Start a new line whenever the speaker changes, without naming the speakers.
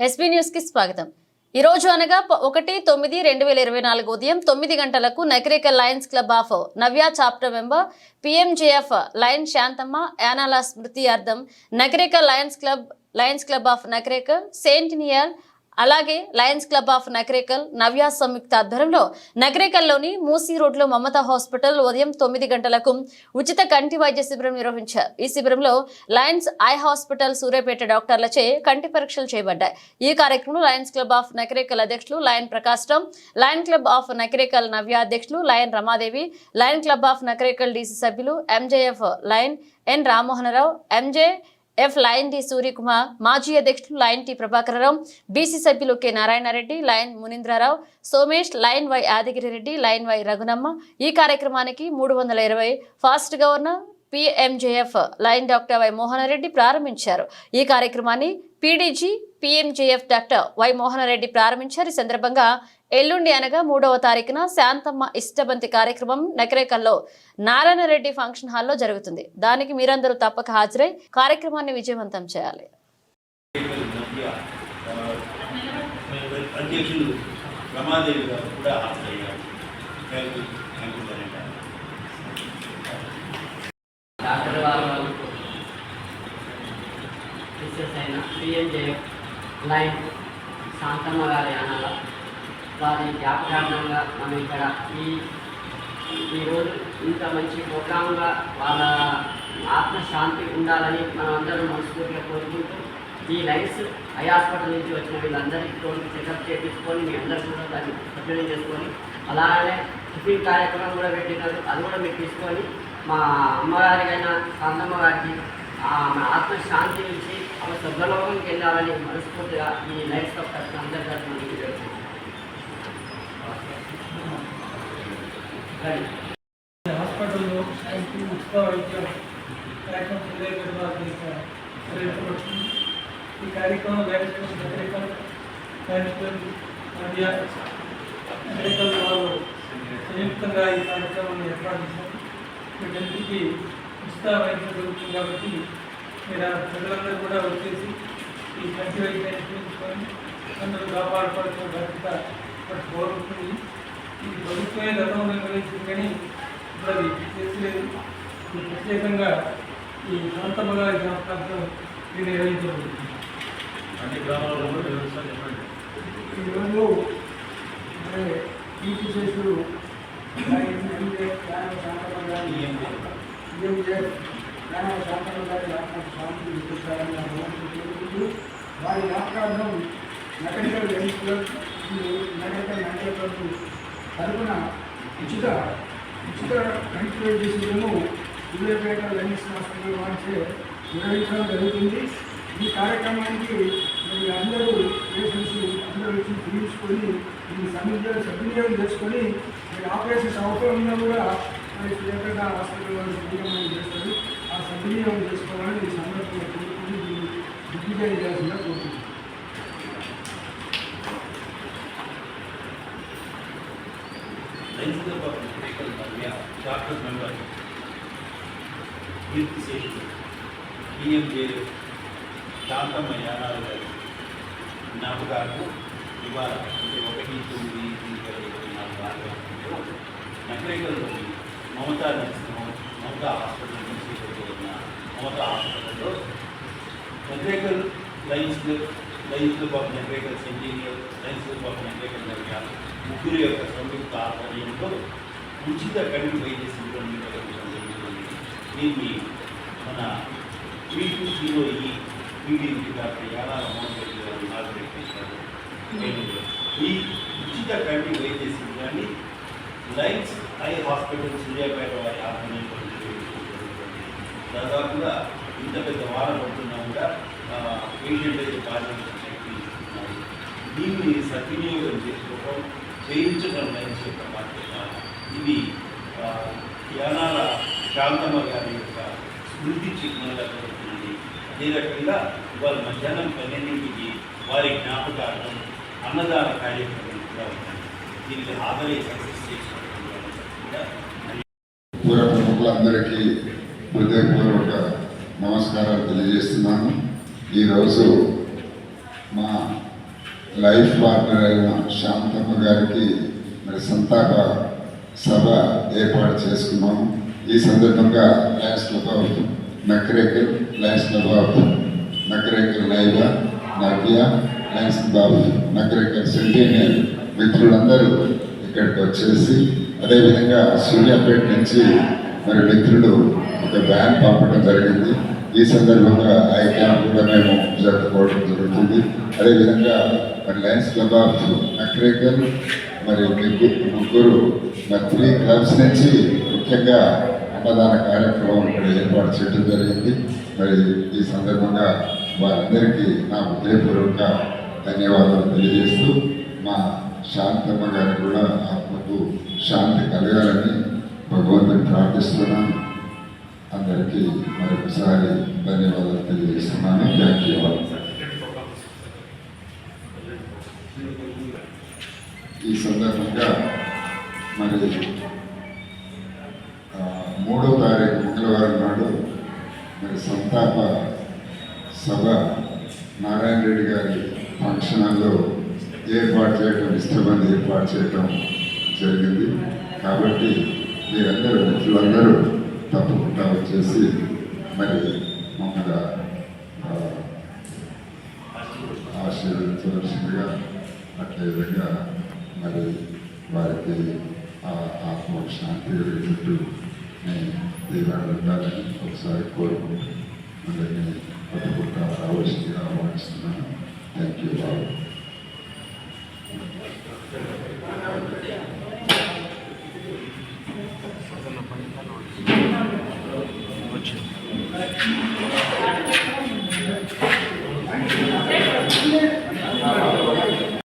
SB న్యూస్కి స్వాగతం. ఈ రోజు అనగా ఒకటి తొమ్మిది రెండు వేల ఇరవై నాలుగు ఉదయం తొమ్మిది గంటలకు Nakrekal Lions Club of Navya chapter member PMJF Lion Santhamma Yanala స్మృతి అర్థం Nakrekal Lions Club Lions Club of Nakrekal centenary అలాగే Lions Club of Nakrekal Navya సంయుక్త ఆధ్వర్యంలో నగరేకల్లోని మూసీ రోడ్లో మమతా హాస్పిటల్ ఉదయం తొమ్మిది గంటలకు ఉచిత కంటి వైద్య శిబిరం నిర్వహించారు. ఈ శిబిరంలో లయన్స్ ఐ హాస్పిటల్ సూర్యాపేట డాక్టర్లచే కంటి పరీక్షలు చేయబడ్డాయి. ఈ కార్యక్రమంలో లయన్స్ క్లబ్ ఆఫ్ నకరేకల్ అధ్యక్షులు lion Prakasham lion club of Nakrekal నవ్య అధ్యక్షులు lion Ramadevi lion club of Nakrekal DC సభ్యులు MJF lion N Rammohana Rao MJ F lion D Suryakumar మాజీ అధ్యక్షులు లయన్ టి ప్రభాకరరావు బీసీ సభ్యులు K Narayana Reddy lion Munindra Rao Somesh lion Y Yadagiri Reddy lion Y Raghunamma. ఈ కార్యక్రమానికి మూడు వందల ఇరవై past governor PMJF lion doctor Y Mohana Reddy ప్రారంభించారు. ఈ కార్యక్రమాన్ని PDG PMJF doctor Y Mohana Reddy ప్రారంభించారు. ఈ సందర్భంగా ఎల్లుండి అనగా మూడవ తారీఖున శాంతమ్మ ఇష్టబంతి కార్యక్రమం నకరేకల్లో నారాయణరెడ్డి ఫంక్షన్ హాల్లో జరుగుతుంది. దానికి మీరందరూ తప్పక హాజరై కార్యక్రమాన్ని విజయవంతం చేయాలి.
అధ్యక్షులు రమాదేవి గారు కూడా హాజరయ్యారు thank you thank you very much
doctor వారు మిస్సెస్ అయిన పిఎంజేఎఫ్ లైన్ శాంతమ్మ గారి అనాల వారి జ్ఞాపకార్థంగా మనం ఇక్కడ ఈ ఈరోజు ఇంత మంచి ప్రోగ్రాంగా వాళ్ళ ఆత్మశాంతి ఉండాలని మనం అందరం మనస్ఫూర్తిగా కోరుకుంటూ ఈ లైన్స్ ఐ హాస్పిటల్ నుంచి వచ్చిన వీళ్ళందరికీ తోడు చెకప్ చేయించుకొని మీ అందరూ కూడా దాన్ని సభ్యులు చేసుకొని అలాగే టిఫిన్ కార్యక్రమం కూడా పెట్టినారు. అది కూడా మీరు తీసుకొని మా అమ్మగారికైనా శాంతమ్మ గారికి ఆమె ఆత్మశాంతి నుంచి ఆమె స్వర్గలోకంకి వెళ్ళాలని మనస్ఫూర్తిగా ఈ లైఫ్ ఆఫ్ తరఫున అందరి తరఫున మీకు తెలుసు
హాస్పిటల్లో ఐటీ ఉచిత వైద్యం కార్యక్రమం తెలియజేయడం జరుగుతుంది ఈ కార్యక్రమం లైఫ్ కార్యక్రమం మధ్య మెడికల్ వాళ్ళు సంయుక్తంగా ఈ కార్యక్రమాన్ని ఏర్పాటు చేశారు వీటన్నిటికీ ఉచిత వైద్యం జరుగుతుంది కాబట్టి మీరు ఆ ప్రజలందరూ కూడా వచ్చేసి ఈ కంటి వైద్యాన్ని చూపించుకొని అందరూ కాపాడుకోవాల్సిన బాధ్యత ఒకటి కోరుతుంది ఈ ప్రభుత్వమే గతంలో నిర్వహించింది కానీ ఇప్పుడు అది చేసలేదు ఈ ప్రత్యేకంగా ఈ శాంతమ్మ గారి జ్ఞాపకార్థం ఇది నిర్వహించబడుతుంది
అన్ని గ్రామాల్లో కూడా వ్యవస్థ చెప్పండి.
ఈరోజు మరి ఈ శిశువులు వారి జ్ఞాపకార్థం నగరికల్ లెన్స్ క్లబ్ నగరికల్ నగర క్లబ్ తరపున ఉచిత ఉచిత కంటి వైద్య శిబిరము సూర్యాపేట లెన్స్ హాస్పిటల్ మార్చే నిర్వహించడం జరుగుతుంది ఈ కార్యక్రమానికి మరి అందరూ పేషెంట్స్ అందరూ వచ్చి తీర్చుకొని ఈ సమిధ్య సద్వినియోగం చేసుకొని మీరు ఆపరేషన్స్ అవసరం ఉన్నా కూడా మరి హాస్పిటల్ వారు సద్వినియోగం చేస్తారు సద్వినియోగం చేసుకోవాలని ఈ సందర్భంగా కోరుకుని దీన్ని దిగ్విజయం చేయాల్సిందిగా కోరుకుంటున్నాను
లైన్స్ క్లబ్ ఆఫ్ మెడికల్ మధ్య doctor member Keerthi Seshu PMJ Santhamma Yanala గారి జ్ఞాపకాలకు ఇవాళ అంటే ఒకటి తొమ్మిది ఇరవై ఇరవై నాలుగు ఆరు నగరేకల్లోని మమతా నర్సింగ్ మమతా హాస్పిటల్ నుంచి ఉన్న మమతా హాస్పిటల్లో Nakrekal lions club lions club of Nakrekal centennial lions club of Nakrekal నగర ముగ్గురు యొక్క సంయుక్త ఆధ్వర్యంలో ఉచిత కడుపు వైద్య శిబిరం నిర్వహించడం జరుగుతుంది దీన్ని మన త్రీ టూ జీరో ఈ పీడీకి డాక్టర్ యానాల మోహన్ రెడ్డి గారు ఇనాగ్రేట్ చేశారు నేను ఈ ఉచిత కంటి వైద్య శిబిరాన్ని లైన్స్ ఐ హాస్పిటల్ సూర్యాపేట వారి ఆధ్వర్యంలో నిర్వహించడం జరుగుతుంది దాదాపుగా ఇంత పెద్ద వారం పడుతున్నా కూడా పేషెంట్ అయితే పాటించిన శక్తి దీన్ని సద్వినియోగం చేసుకోవడం చేయించడం లైన్స్ యొక్క బాధ్యత ఇది యానాల శాంతమ్మ గారి యొక్క స్మృతి చిహ్నంగా జరుగుతుంది అదే రకంగా ఇవాళ మధ్యాహ్నం పన్నెండింటికి వారి జ్ఞాపకార్థం అన్నదాన కార్యక్రమం కూడా ఉంది దీనికి హాజరై సక్సెస్ చేసినటువంటి కూడా
పూర్వ ప్రముఖులందరికీ హృదయపూర్వక నమస్కారాలు తెలియజేస్తున్నాను. ఈరోజు మా లైఫ్ పార్ట్నర్ అయిన శాంతమ్మ గారికి మరి సంతాప సభ ఏర్పాటు చేసుకున్నాము. ఈ సందర్భంగా Lions Club of Nakrekal Lions Club of Nakrekal లైవ Navya Lions Club of Nakrekal సెంటీనియర్ మిత్రులందరూ ఇక్కడికి వచ్చేసి అదేవిధంగా సూర్యాపేట నుంచి మరి మిత్రులు ఒక వ్యాన్ పంపడం జరిగింది. ఈ సందర్భంగా ఆ క్యాంప్ కూడా మేము జరుపుకోవడం జరుగుతుంది. అదేవిధంగా మరి లయన్స్ క్లబ్ ఆఫ్ నక్రేకల్ మరి ముగ్గురు ముగ్గురు మరి త్రీ క్లబ్స్ నుంచి ముఖ్యంగా అన్నదాన కార్యక్రమం ఇక్కడ ఏర్పాటు చేయడం జరిగింది. మరి ఈ సందర్భంగా వారందరికీ నా హృదయపూర్వక ధన్యవాదాలు తెలియజేస్తూ మా శాంతమ్మ గారు కూడా ఆత్మకు శాంతి కలగాలని భగవంతుని ప్రార్థిస్తున్నాను. అందరికీ మరొకసారి ధన్యవాదాలు తెలియజేస్తున్నాను. థ్యాంక్ యూ ఈ సందర్భంగా మరి మూడో తారీఖు మంగళవారం నాడు మరి సంతాప సభ నారాయణ రెడ్డి గారి ఫంక్షన్ హాల్లో ఏర్పాటు చేయడం ఇష్టమంది ఏర్పాటు చేయడం జరిగింది. కాబట్టి మీరందరూ మిత్రులందరూ తప్పకుండా వచ్చేసి మరి మమ్మల్ని ఆశీర్వదించవలసిందిగా అట్లే మరి వారికి ఆ ఆత్మ శాంతి చుట్టూ నేను దీవాలు ఉండాలని ఒకసారి కోరుకుంటూ అందరినీ తప్పకుండా రావాల్సిందిగా ఆహ్వానిస్తున్నాను. థ్యాంక్ యూ బాబు
Thank you.